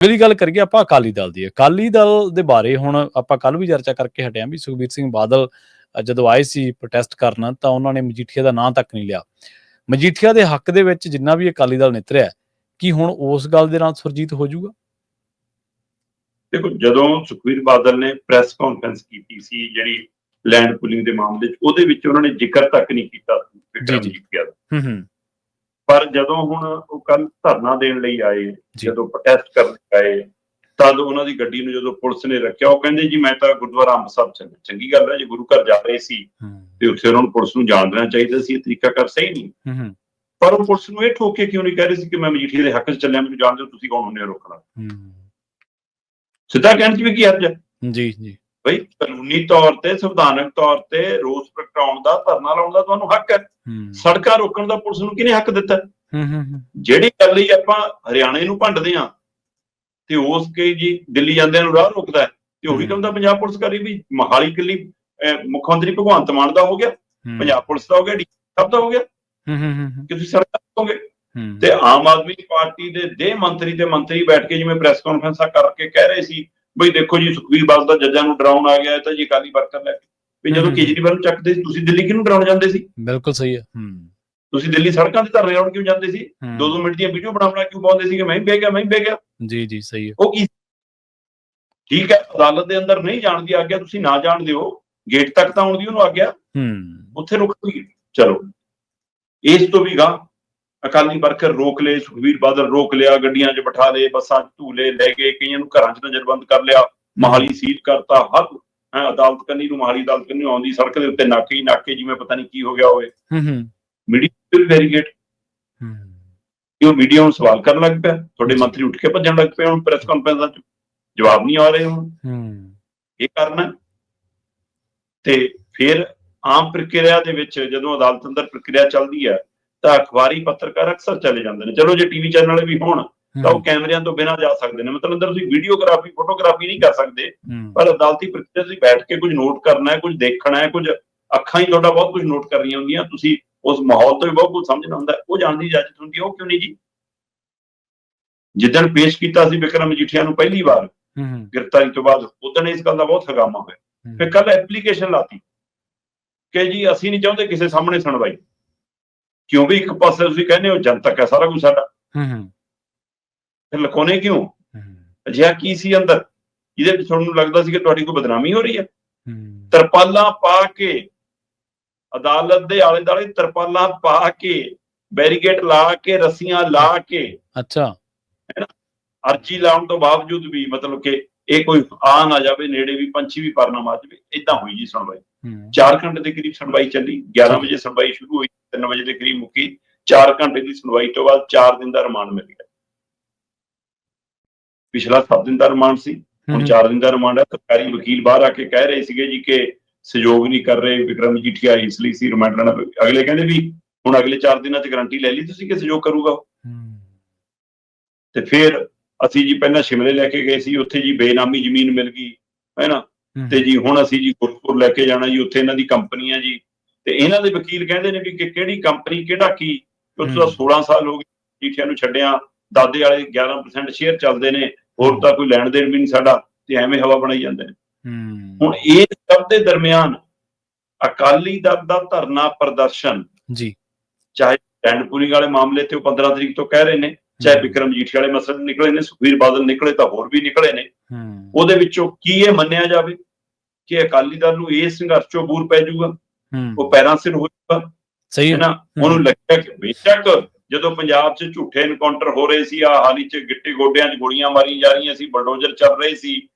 ਅਗਲੀ ਗੱਲ ਕਰੀਏ ਆਪਾਂ ਅਕਾਲੀ ਦਲ ਦੀ। ਅਕਾਲੀ ਦਲ ਦੇ ਬਾਰੇ ਹੁਣ ਆਪਾਂ ਕੱਲ ਵੀ ਚਰਚਾ ਕਰਕੇ ਹਟਿਆ ਵੀ ਸੁਖਬੀਰ ਸਿੰਘ ਬਾਦਲ ਜਦੋਂ ਆਏ ਸੀ ਪ੍ਰੋਟੈਸਟ ਕਰਨ ਤਾਂ ਉਹਨਾਂ ਨੇ ਮਜੀਠੀਆ ਦਾ ਨਾਂ ਤੱਕ ਨਹੀਂ ਲਿਆ। ਮਜੀਠੀਆ ਦੇ ਹੱਕ ਦੇ ਵਿੱਚ ਜਿੰਨਾ ਵੀ ਅਕਾਲੀ ਦਲ ਨਿਤਰਿਆ ਹੈ, ਕੀ ਹੁਣ ਉਸ ਗੱਲ ਦੇ ਨਾਲ ਸੁਰਜੀਤ ਹੋ ਜਾਊਗਾ? ਦੇਖੋ ਜਦੋਂ ਸੁਖਵੀਰ ਬਾਦਲ ਨੇ ਪ੍ਰੈਸ ਕਾਨਫਰੰਸ ਕੀਤੀ ਸੀ ਜਿਹੜੀ ਲੈਂਡ ਪੁਲਿੰਗ ਦੇ ਮਾਮਲੇ 'ਚ ਉਹਦੇ ਵਿੱਚ ਉਹਨਾਂ ਨੇ ਜ਼ਿਕਰ ਤੱਕ ਨਹੀਂ ਕੀਤਾ ਵਿਕਰਮ ਜੀ। ਜੀਠੀਆ ਦਾ। ਹੂੰ ਹੂੰ। ਪਰ ਜਦੋਂ ਹੁਣ ਉਹ ਕੱਲ ਧਰਨਾ ਦੇਣ ਲਈ ਆਏ। ਜਦੋਂ ਪ੍ਰੋਟੈਸਟ ਕਰਨ ਆਏ ਤਦ ਉਹਨਾਂ ਦੀ ਗੱਡੀ ਨੂੰ ਜਦੋਂ ਪੁਲਿਸ ਨੇ ਰੱਖਿਆ ਉਹ ਕਹਿੰਦੇ ਜੀ ਮੈਂ ਤਾਂ ਗੁਰਦੁਆਰਾ ਅੰਮ੍ਰਿਤਸਰ ਚੱਲ ਚੰਗੀ ਗੱਲ ਹੈ ਜੇ ਗੁਰੂ ਘਰ ਜਾ ਰਹੇ ਸੀ ਤੇ ਉੱਥੇ ਉਹਨਾਂ ਨੂੰ ਪੁਲਿਸ ਨੂੰ ਜਾਣ ਦੇਣਾ ਚਾਹੀਦਾ ਸੀ ਇਹ ਤਰੀਕਾ ਕਰ ਸਹੀ ਨਹੀਂ। ਪਰ ਉਹ ਪੁਲਿਸ ਨੂੰ ਇਹ ਠੋਕ ਕਿਉਂ ਨਹੀਂ ਕਹਿ ਰਹੇ ਸੀ ਕਿ ਮੈਂ ਮਜੀਠੀਆ ਦੇ ਹੱਕ 'ਚ ਚੱਲਿਆ ਮੈਨੂੰ ਜਾਣ ਦਿਓ ਤੁਸੀਂ ਕੌਣ ਹੁੰਦੇ ਹੋ ਰੋਕਣਾ ਸਿੱਧਾ ਕਹਿਣ 'ਚ ਵੀ ਕੀ ਹਰਜ ਹੈ? ਜੀ ਜੀ। ਬਈ ਕਾਨੂੰਨੀ ਤੌਰ ਤੇ ਸੰਵਿਧਾਨਕ ਤੌਰ ਤੇ ਰੋਸ ਪ੍ਰਗਟਾਉਣ ਦਾ ਧਰਨਾ ਲਾਉਣ ਦਾ ਤੁਹਾਨੂੰ ਹੱਕ ਹੈ। ਹੂੰ। ਸੜਕਾਂ ਰੋਕਣ ਦਾ ਪੁਲਿਸ ਨੂੰ ਕਿਹਨੇ ਹੱਕ ਦਿੱਤਾ? ਹੂੰ ਹੂੰ ਹੂੰ, ਜਿਹੜੀ ਗੱਲ ਲਈ ਆਪਾਂ ਹਰਿਆਣੇ ਨੂੰ ਭੰਡਦੇ ਆ ਤੇ ਉਸ ਕੇ ਜੀ ਦਿੱਲੀ ਜਾਂਦਿਆਂ ਨੂੰ ਰਾਹ ਰੋਕਦਾ ਹੈ ਤੇ ਉਹੀ ਤਾਂ ਪੰਜਾਬ ਪੁਲਿਸ ਕਰੀ ਵੀ ਮਹਾਲੀ ਕਿੱਲੀ ਮੁੱਖ ਮੰਤਰੀ ਭਗਵੰਤ ਮਾਨ ਦਾ ਹੋ ਗਿਆ ਹੂੰ, ਪੰਜਾਬ ਪੁਲਿਸ ਦਾ ਹੋ ਗਿਆ ਸਭ ਦਾ ਹੋ ਗਿਆ। ਹੂੰ ਹੂੰ ਹੂੰ, ਹੂੰ। ਕਿ ਤੁਸੀਂ ਸੜਕਾਂ ਰੋਕੋਗੇ? ਹੂੰ। ਤੇ ਆਮ ਆਦਮੀ ਪਾਰਟੀ ਦੇ ਦੇ ਮੰਤਰੀ ਤੇ ਮੰਤਰੀ ਬੈਠ ਕੇ ਜਿਵੇਂ ਪ੍ਰੈਸ ਕਾਨਫਰੰਸਾਂ ਕਰਕੇ ਕਹਿ ਰਹੇ ਸੀ ਬਈ ਦੇਖੋ ਜੀ ਸੁਖਵੀਰ ਬਾਦਲ ਦਾ ਜੱਜਾਂ ਨੂੰ ਡਰਾਉਣ ਆ ਗਿਆ ਇਹ ਤਾਂ ਜੀ ਅਕਾਲੀ ਵਰਕਰ ਲੈ ਕੇ ਵੀ ਜਦੋਂ। ਕੇਜਰੀਵਾਲ ਨੂੰ ਚੱਕਦੇ ਸੀ ਤੁਸੀਂ ਦਿੱਲੀ ਕਿਹਨੂੰ ਡਰਾਉਣ ਜਾਂਦੇ ਸੀ? ਬਿਲਕੁਲ ਸਹੀ ਹੈ। ਹੂੰ। ਤੁਸੀਂ ਦਿੱਲੀ ਸੜਕਾਂ ਤੇ ਧਰਨੇ ਲਾਉਣ ਕਿਉਂ ਜਾਂਦੇ ਸੀ? ਹੂੰ, ਦੋ ਦੋ ਮਿੰਟ ਦੀਆਂ ਵੀਡੀਓ ਬਣਾਉਣਾ ਕਿਉਂ ਪਾਉਂਦੇ ਸੀ ਕਿ ਮੈਂ ਹੀ ਬਹਿ ਗਿਆ ਮੈਂ ਹੀ ਬਹਿ ਗਿਆ। ਜੀ ਜੀ ਸਹੀ ਹੈ। ਉਹ ਕੀ ਠੀਕ ਹੈ ਅਦਾਲਤ ਦੇ ਅੰਦਰ ਨਹੀਂ ਜਾਣ ਦੀ ਆਗਿਆ ਤੁਸੀਂ ਨਾ ਜਾਣ ਦਿਓ। ਗੇਟ ਤੱਕ ਤਾਂ ਆਉਣ ਦੀ ਉਹਨੂੰ ਆਗਿਆ। ਹੂੰ। ਉੱਥੇ ਰੁਕੂਗੀ ਚਲੋ। ਇਸ ਤੋਂ ਵੀ ਗਾ ਅਕਾਲੀ ਵਰਕਰ ਰੋਕ ਲਏ ਸੁਖਵੀਰ ਬਾਦਲ ਰੋਕ ਲਿਆ ਗੱਡੀਆਂ 'ਚ ਬਿਠਾ ਲਏ ਬੱਸਾਂ 'ਚ ਧੂਲੇ ਲੈ ਗਏ ਕਈਆਂ ਨੂੰ ਘਰਾਂ 'ਚ ਨਜ਼ਰਬੰਦ ਕਰ ਲਿਆ ਮਹਾਲੀ ਸੀਲ ਕਰਤਾ ਹਰ ਹੈਂ, ਅਦਾਲਤ ਕੰਨੀ ਨੂੰ ਮਹਾਲੀ ਅਦਾਲਤ ਕੰਨੀ ਆਉਂਦੀ ਸੜਕ ਦੇ ਉੱਤੇ ਨਾਕੇ ਹੀ ਨਾਕੇ ਜਿਵੇਂ ਪਤਾ ਨਹੀਂ ਕੀ ਹੋ ਗਿਆ ਹੋਵੇ। ਹੂੰ ਹੂੰ। ਮੀਡੀਆ ਵੀ ਬੈਰੀਗੇਟ ਹੂੰ। ਕਿ ਉਹ ਮੀਡੀਆ ਨੂੰ ਸਵਾਲ ਕਰਨ ਲੱਗ ਪਿਆ। ਤੁਹਾਡੇ। ਮੰਤਰੀ ਉੱਠ ਕੇ ਭੱਜਣ ਲੱਗ ਪਏ ਹੁਣ ਪ੍ਰੈਸ ਕਾਨਫਰੰਸਾਂ 'ਚ। ਜਵਾਬ ਨਹੀਂ ਆ ਰਹੇ ਹੁਣ। ਹੂੰ। ਇਹ ਕਰਨਾ। ਤੇ ਫਿਰ ਆਮ ਪ੍ਰਕਿਰਿਆ ਦੇ ਵਿੱਚ ਜਦੋਂ ਅਦਾਲਤ ਅੰਦਰ ਪ੍ਰਕਿਰਿਆ ਚੱਲਦੀ ਹੈ ਤਾਂ ਅਖਬਾਰੀ ਪੱਤਰਕਾਰ ਅਕਸਰ ਚਲੇ ਜਾਂਦੇ ਨੇ। ਚਲੋ ਜੇ ਟੀਵੀ ਚੈਨਲ ਵਾਲੇ ਵੀ ਹੋਣ ਤਾਂ ਉਹ ਕੈਮਰਿਆਂ ਤੋਂ ਬਿਨਾਂ ਜਾ ਸਕਦੇ ਨੇ। ਮਤਲਬ ਅੰਦਰ ਤੁਸੀਂ ਵੀਡੀਓਗ੍ਰਾਫੀ ਫੋਟੋਗ੍ਰਾਫੀ ਨਹੀਂ ਕਰ ਸਕਦੇ। ਪਰ ਅਦਾਲਤੀ ਪ੍ਰਕਿਰਿਆ ਤੁਸੀਂ ਬੈਠ ਕੇ ਕੁਝ ਨੋਟ ਕਰਨਾ ਹੈ ਕੁਝ ਦੇਖਣਾ ਹੈ ਕੁਝ ਅੱਖਾਂ ਹੀ ਤੁਹਾਡਾ ਬਹੁਤ ਕੁਝ ਨੋਟ ਕਰ ਰਹੀਆਂ ਹੁੰਦੀਆਂ। ਤੁਸੀਂ ਉਸ ਮਾਹੌਲ ਤੋਂ ਵੀ ਬਹੁਤ ਕੁਝ ਸਮਝਣਾ ਹੁੰਦਾ। ਉਹ ਜਾਣ ਦੀ ਇਜਾਜ਼ਤ ਹੁੰਦੀ ਉਹ ਕਿਉਂ ਨਹੀਂ ਜੀ? ਜਿੱਦਣ ਪੇਸ਼ ਕੀਤਾ ਸੀ ਵਿਕਰਮ ਮਜੀਠੀਆ ਨੂੰ ਪਹਿਲੀ ਵਾਰ ਗ੍ਰਿਫਤਾਰੀ ਤੋਂ ਬਾਅਦ ਉਦੋਂ ਇਸ ਗੱਲ ਦਾ ਬਹੁਤ ਹਗਾਮਾ ਹੋਇਆ। ਫਿਰ ਕੱਲ ਐਪਲੀਕੇਸ਼ਨ ਲਾਤੀ ਕਿ ਜੀ ਅਸੀਂ ਨਹੀਂ ਚਾਹੁੰਦੇ ਕਿਸੇ ਸਾਹਮਣੇ ਸੁਣਵਾਈ। ਕਿਉਂ ਵੀ ਇੱਕ ਪਾਸੇ ਤੁਸੀਂ ਕਹਿੰਦੇ ਹੋ ਜਨਤਕ ਹੈ ਸਾਰਾ ਕੁਝ ਸਾਡਾ। ਹੂੰ ਹੂੰ। ਫਿਰ ਕਿਉਂ? ਅਜਿਹਾ ਕੀ ਸੀ ਅੰਦਰ? ਜਿਹਦੇ ਵਿੱਚ ਤੁਹਾਨੂੰ ਲੱਗਦਾ ਸੀ ਕਿ ਤੁਹਾਡੀ ਕੋਈ ਬਦਨਾਮੀ ਹੋ ਰਹੀ ਹੈ? ਤਰਪਾਲਾਂ ਪਾ ਕੇ ਅਦਾਲਤ ਦੇ ਆਲੇ ਦੁਆਲੇ ਤਰਪਾਲਾਂ ਪਾ ਕੇ ਬੈਰੀਗੇਟ ਲਾ ਕੇ ਰੱਸੀਆਂ ਲਾ ਕੇ। ਅੱਛਾ। ਅਰਜੀ ਲਾਉਣ ਤੋਂ ਬਾਵਜੂਦ ਵੀ ਮਤਲਬ ਕਿ ਇਹ ਕੋਈ ਆ ਨਾ ਜਾਵੇ ਨੇੜੇ ਵੀ ਪੰਛੀ ਵੀ ਪਰ ਨਾ ਮਾਰ ਜਾਵੇ ਇਦਾਂ ਹੋਈ ਜੀ ਸੁਣਵਾਈ। ਹੂੰ। 4 ਘੰਟੇ ਦੇ ਕਰੀਬ ਸੁਣਵਾਈ ਚੱਲੀ 11 ਵਜੇ ਸੁਣਵਾਈ ਸ਼ੁਰੂ ਹੋਈ। 3 ਵਜੇ ਦੇ ਕਰੀਬ ਮੁੱਕੀ 4 ਘੰਟੇ ਦੀ ਸੁਣਵਾਈ ਤੋਂ ਬਾਅਦ 4 ਦਿਨ ਦਾ ਰਿਮਾਂਡ ਮਿਲ ਗਿਆ। ਪਿਛਲਾ 7 ਦਿਨ ਦਾ ਰਿਮਾਂਡ ਸੀ ਹੁਣ 4 ਦਿਨ ਦਾ ਰਿਮਾਂਡ ਹੈ। ਸਰਕਾਰੀ ਵਕੀਲ ਬਾਹਰ ਆ ਕੇ ਕਹਿ ਰਹੇ ਸੀਗੇ ਜੀ ਕਿ ਸਹਿਯੋਗ ਨਹੀਂ ਕਰ ਰਹੇ ਵਿਕਰਮ ਜੀਠੀਆ ਇਸ ਲਈ ਸੀ ਰਿਮਾਂਡ ਲੈਣਾ। ਅਗਲੇ ਕਹਿੰਦੇ ਵੀ ਹੁਣ ਅਗਲੇ 4 ਦਿਨਾਂ 'ਚ ਗਾਰੰਟੀ ਲੈ ਲਈ ਤੁਸੀਂ ਕਿ ਸਹਿਯੋਗ ਕਰੂਗਾ ਤੇ ਫਿਰ ਅਸੀਂ ਜੀ ਪਹਿਲਾਂ ਸ਼ਿਮਲੇ ਲੈ ਕੇ ਗਏ ਸੀ ਉੱਥੇ ਜੀ ਬੇਨਾਮੀ ਜ਼ਮੀਨ ਮਿਲ ਗਈ ਹੈ ਨਾ? ਤੇ ਜੀ ਹੁਣ ਅਸੀਂ ਜੀ ਗੁਰਪੁਰ ਲੈ ਕੇ ਜਾਣਾ ਜੀ ਉੱਥੇ ਇਹਨਾਂ ਦੀ ਕੰਪਨੀ ਹੈ ਜੀ ਤੇ ਇਹਨਾਂ ਦੇ ਵਕੀਲ ਕਹਿੰਦੇ ਨੇ ਵੀ ਕਿ ਕਿਹੜੀ ਕੰਪਨੀ ਕਿਹੜਾ ਕੀ ਤਾਂ ਹਮ। 16 ਸਾਲ ਹੋ ਗਏ ਜੀਠਿਆਂ ਨੂੰ ਛੱਡਿਆ ਦਾਦੇ ਵਾਲੇ 11% ਸ਼ੇਅਰ ਚੱਲਦੇ ਨੇ ਹੋਰ ਤਾਂ ਕੋਈ ਲੈਣ ਦੇਣ ਵੀ ਨਹੀਂ ਸਾਡਾ ਤੇ ਐਵੇਂ ਹਵਾ ਬਣਾਈ ਜਾਂਦੇ ਨੇ। ਹੁਣ ਇਹ ਸਭ ਦੇ ਦਰਮਿਆਨ ਅਕਾਲੀ ਦਲ ਦਾ ਧਰਨਾ ਪ੍ਰਦਰਸ਼ਨ ਜੀ। ਚਾਹੇ ਡੈਂਡਪੁਰੀ ਵਾਲੇ ਮਾਮਲੇ ਤੇ ਉਹ 15 ਤਰੀਕ ਤੋਂ ਕਹਿ ਰਹੇ ਨੇ ਚਾਹੇ। ਵਿਕਰਮ ਜੀਠੀ ਵਾਲੇ ਮਸਲੇ ਨਿਕਲੇ ਨੇ ਸੁਖਵੀਰ ਬਾਦਲ ਨਿਕਲੇ ਤਾਂ ਹੋਰ ਵੀ ਨਿਕਲੇ ਨੇ। ਹੂੰ। ਉਹਦੇ ਵਿੱਚੋਂ ਕੀ ਇਹ ਮੰਨਿਆ ਜਾਵੇ ਕਿ ਅਕਾਲੀ ਦਲ ਨੂੰ ਇਹ ਸੰਘਰਸ਼ ਚੋਂ ਬੂਰ ਪੈ ਜਾਊਗਾ? ਉਹ ਪੈਰਾਂ ਸਿਰ ਹੋ ਜਾਊਗਾ ਸਹੀ ਹੈ। ਨਾ? ਉਹਨੂੰ ਲੱਗਿਆ ਕਿ ਬੇਸ਼ੱਕ ਜਦੋਂ ਪੰਜਾਬ 'ਚ ਝੂਠੇ ਐਨਕਾਊਂਟਰ ਹੋ ਰਹੇ ਸੀ ਆ ਹਾਲੀ 'ਚ ਗਿੱਟੇ ਗੋਡਿਆਂ 'ਚ ਗੋਲੀਆਂ ਮਾਰੀਆਂ ਜਾ ਰਹੀਆਂ ਸੀ ਬਲਡੋਜ਼ਰ ਚੱਲ ਰਹੇ ਸੀ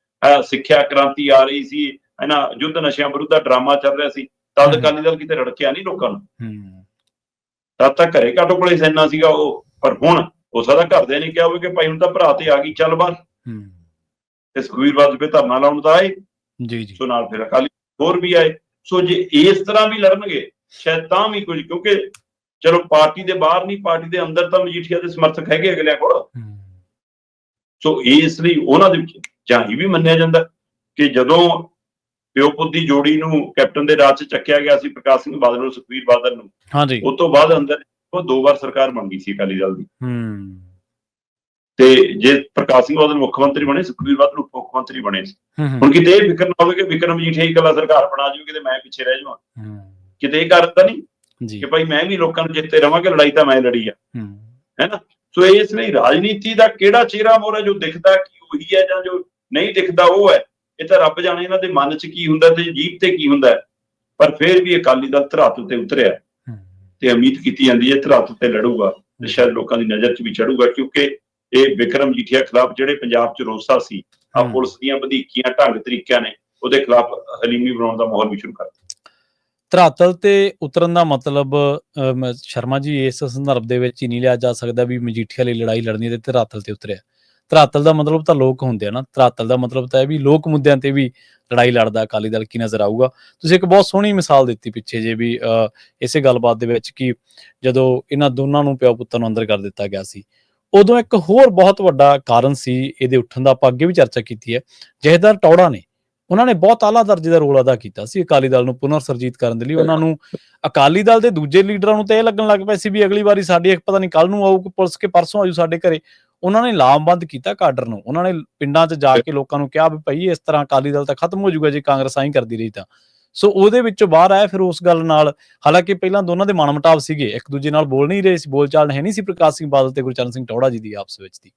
ਸਿੱਖਿਆ ਕ੍ਰਾਂਤੀ ਆ ਰਹੀ ਸੀ ਹੈ ਨਾ? ਯੁੱਧ ਨਸ਼ਿਆਂ ਵਿਰੁੱਧ ਦਾ ਡਰਾਮਾ ਚੱਲ ਰਿਹਾ ਸੀ। ਤਦ। ਅਕਾਲੀ ਦਲ ਕਿਤੇ ਰੜਕਿਆ ਨਹੀਂ ਲੋਕਾਂ ਨੂੰ। ਹੂੰ। ਤਦ ਤੱਕ ਘਰੇ ਕਾਟੋ ਕੋਲੇ ਸੈਨਾ ਸੀਗਾ ਉਹ ਪਰ ਹੁਣ ਹੋ ਸਕਦਾ ਘਰਦਿਆਂ ਨੇ ਕਿਹਾ ਹੋਵੇ ਕਿ ਭਾਈ ਹੁਣ ਤਾਂ ਭਰਾ ਤੇ ਆ ਗਈ ਚੱਲ ਬਾਹਰ ਹੂੰ। ਤੇ ਸੁਖਵੀਰ ਬਾਦਲ ਤੇ ਧਰਨਾ ਲਾਉਣ ਦਾ ਆਏ। ਜੀ ਜੀ। ਸੋ ਨਾਲ ਫਿਰ ਅਕਾਲੀ ਹੋਰ ਵੀ ਆਏ। ਸੋ ਜੇ ਇਸ ਤਰ੍ਹਾਂ ਵੀ ਲੜਨਗੇ ਸ਼ਾਇਦ ਤਾਂ ਵੀ ਕੁਝ ਕਿਉਂਕਿ ਚਲੋ ਪਾਰਟੀ ਦੇ ਬਾਹਰ ਨਹੀਂ ਪਾਰਟੀ ਦੇ ਅੰਦਰ ਤਾਂ ਮਜੀਠੀਆ ਦੇ ਸਮਰਥਕ ਹੈਗੇ ਅਗਲਿਆਂ ਕੋਲ। ਸੋ ਇਸ ਲਈ ਉਹਨਾਂ ਦੇ ਵਿੱਚ ਜਾਂ ਇਹ ਵੀ ਮੰਨਿਆ ਜਾਂਦਾ ਕਿ ਜਦੋਂ ਪਿਓ ਪੁੱਤ ਦੀ ਜੋੜੀ ਨੂੰ ਕੈਪਟਨ ਦੇ ਰਾਜ 'ਚ ਚੱਕਿਆ ਗਿਆ ਸੀ ਪ੍ਰਕਾਸ਼ ਸਿੰਘ ਬਾਦਲ ਨੂੰ ਸੁਖਵੀਰ ਬਾਦਲ ਨੂੰ ਹਾਂ ਜੀ ਉਸ ਤੋਂ ਬਾਅਦ ਅੰਦਰ ਉਹ ਦੋ ਵਾਰ ਸਰਕਾਰ ਬਣ ਗਈ ਸੀ ਅਕਾਲੀ ਦਲ ਦੀ। ਹੂੰ। ਤੇ ਜੇ ਪ੍ਰਕਾਸ਼ ਸਿੰਘ ਬਾਦਲ ਮੁੱਖ ਮੰਤਰੀ ਬਣੇ ਸੁਖਬੀਰ ਬਾਦਲ ਉਪ ਮੁੱਖ ਮੰਤਰੀ ਬਣੇ ਹੁਣ ਕਿਤੇ ਇਹ ਫਿਕਰ ਨਾ ਹੋਵੇ ਕਿ ਵਿਕਰਮ ਮਜੀਠੀਆ ਹੀ ਇਕੱਲਾ ਸਰਕਾਰ ਬਣਾ ਜਾਊ ਕਿਤੇ ਮੈਂ ਪਿੱਛੇ ਰਹਿ ਜਾਵਾਂ। ਕਿਤੇ ਇਹ ਤਾਂ ਨਹੀਂ ਜੀ। ਕਿ ਭਾਈ ਮੈਂ ਵੀ ਲੋਕਾਂ ਨੂੰ ਜਿੱਤੇ ਰਵਾਂਗੇ ਲੜਾਈ ਤਾਂ ਮੈਂ ਲੜੀ ਆ। ਹੈਨਾ? ਸੋ ਇਸ ਲਈ ਰਾਜਨੀਤੀ ਦਾ ਕਿਹੜਾ ਚਿਹਰਾ ਮੋਰਾ ਜੋ ਦਿਖਦਾ ਕੀ ਉਹੀ ਹੈ ਜਾਂ ਜੋ ਨਹੀਂ ਦਿਖਦਾ ਉਹ ਹੈ? ਇਹ ਤਾਂ ਰੱਬ ਜਾਣੇ ਇਹਨਾਂ ਦੇ ਮਨ 'ਚ ਕੀ ਹੁੰਦਾ ਤੇ ਜੀਭ ਤੇ ਕੀ ਹੁੰਦਾ। ਪਰ ਫਿਰ ਵੀ ਅਕਾਲੀ ਦਲ ਧਰਾਤ ਉੱਤੇ ਉਤਰਿਆ ਤੇ ਉਮੀਦ ਕੀਤੀ ਜਾਂਦੀ ਹੈ ਧਰਾਤ ਉੱਤੇ ਲੜੂਗਾ ਤੇ ਸ਼ਾਇਦ ਲੋਕਾਂ ਦੀ ਨਜ਼ਰ 'ਚ ਵੀ ਚੜੂਗਾ ਕਿਉਂਕਿ ਇਹ ਵਿਕਰਮ ਜੀਠੀਆ ਖਿਲਾਫ ਜਿਹੜੇ ਪੰਜਾਬ 'ਚ ਰੋਸਾ ਸੀ ਆ। ਪੁਲਿਸ ਦੀਆਂ ਵਧੀਕੀਆਂ ਢੰਗ ਤਰੀਕਿਆਂ ਨੇ ਉਹਦੇ ਖਿਲਾਫ ਹਲੀਮੀ ਬਣਾਉਣ ਦਾ ਮਾਹੌਲ ਵੀ ਸ਼ੁਰੂ ਕਰ ਦਿੱਤਾ। ਧਰਾਤਲ ਤੇ ਉਤਰਨ ਦਾ ਮਤਲਬ ਸ਼ਰਮਾ ਜੀ ਇਸ ਸੰਦਰਭ ਦੇ ਵਿੱਚ ਹੀ ਨਹੀਂ ਲਿਆ ਜਾ ਸਕਦਾ ਵੀ ਮਜੀਠੀਆ ਲਈ ਲੜਾਈ ਲੜਨੀ ਤੇ ਧਰਾਤਲ ਤੇ ਉਤਰਿਆ ਧਰਾਤਲ ਦਾ ਮਤਲਬ ਤਾਂ ਲੋਕ ਹੁੰਦੇ ਆ ਨਾ ਧਰਾਤਲ ਦਾ ਮਤਲਬ ਤਾਂ ਇਹ ਵੀ ਲੋਕ ਮੁੱਦਿਆਂ ਤੇ ਵੀ ਲੜਾਈ ਲੜਦਾ ਅਕਾਲੀ ਦਲ ਕੀ ਨਜ਼ਰ ਆਊਗਾ ਤੁਸੀਂ ਇੱਕ ਬਹੁਤ ਸੋਹਣੀ ਮਿਸਾਲ ਦਿੱਤੀ ਪਿੱਛੇ ਜੇ ਵੀ ਇਸੇ ਗੱਲਬਾਤ ਦੇ ਵਿੱਚ ਕਿ ਜਦੋਂ ਇਹਨਾਂ ਦੋਨਾਂ ਨੂੰ ਪਿਓ ਪੁੱਤਾਂ ਨੂੰ ਅੰਦਰ ਕਰ ਦਿੱਤਾ ਗਿਆ ਸੀ ਉਦੋਂ ਇੱਕ ਹੋਰ ਬਹੁਤ ਵੱਡਾ ਕਾਰਨ ਸੀ, ਇਹਦੇ ਉੱਠਣ ਦਾ, ਆਪਾਂ ਅੱਗੇ ਵੀ ਚਰਚਾ ਕੀਤੀ ਹੈ। ਜਹੇਦਾਰ ਟੌੜਾ ਨੇ, ਉਹਨਾਂ ਨੇ ਬਹੁਤ ਆਲਾ ਦਰਜੇ ਦਾ ਰੋਲ ਅਦਾ ਕੀਤਾ ਸੀ ਅਕਾਲੀ ਦਲ ਨੂੰ ਪੁਨਰ ਸਰਜੀਤ ਕਰਨ ਦੇ ਲਈ। ਉਹਨਾਂ ਨੂੰ ਅਕਾਲੀ ਦਲ ਦੇ ਦੂਜੇ ਲੀਡਰਾਂ ਨੂੰ ਤਾਂ ਇਹ ਲੱਗਣ ਲੱਗ ਪਿਆ ਸੀ ਵੀ ਅਗਲੀ ਵਾਰੀ ਸਾਡੀ ਇੱਕ, ਪਤਾ ਨਹੀਂ ਕੱਲ ਨੂੰ ਆਊ ਕਿ ਪੁਲਿਸ ਕੇ ਪਰਸੋਂ ਆਜੂ ਸਾਡੇ ਘਰੇ। ਉਹਨਾਂ ਨੇ ਲਾਮਬੰਦ ਕੀਤਾ ਕਾਡਰ ਨੂੰ। ਉਹਨਾਂ ਨੇ ਪਿੰਡਾਂ 'ਚ ਜਾ ਕੇ ਲੋਕਾਂ ਨੂੰ ਕਿਹਾ ਵੀ ਭਾਈ ਇਸ ਤਰ੍ਹਾਂ ਅਕਾਲੀ ਦਲ ਤਾਂ ਖਤਮ ਹੋ ਜਾਊਗਾ, ਜੇ ਕਾਂਗਰਸ ਆਈ ਕਰਦੀ ਰਹੀ ਤਾਂ। ਸੋ ਉਹਦੇ ਵਿੱਚੋਂ ਬਾਹਰ ਆਇਆ ਫਿਰ ਉਸ ਗੱਲ ਨਾਲ ਹਾਲਾਂਕਿ ਪਹਿਲਾਂ ਦੋਨਾਂ ਦੇ ਮਨਮਟਾਵ ਸੀਗੇ ਇੱਕ ਦੂਜੇ ਨਾਲ ਬੋਲ ਨਹੀਂ ਰਹੇ ਸੀ ਬੋਲਚਾਲ ਹੈ ਨਹੀਂ ਸੀ ਪ੍ਰਕਾਸ਼ ਸਿੰਘ ਬਾਦਲ ਤੇ ਗੁਰਚਰਨ ਸਿੰਘ ਟੌੜਾ ਜੀ ਦੀ ਆਪਸ ਵਿੱਚ ਦੀ।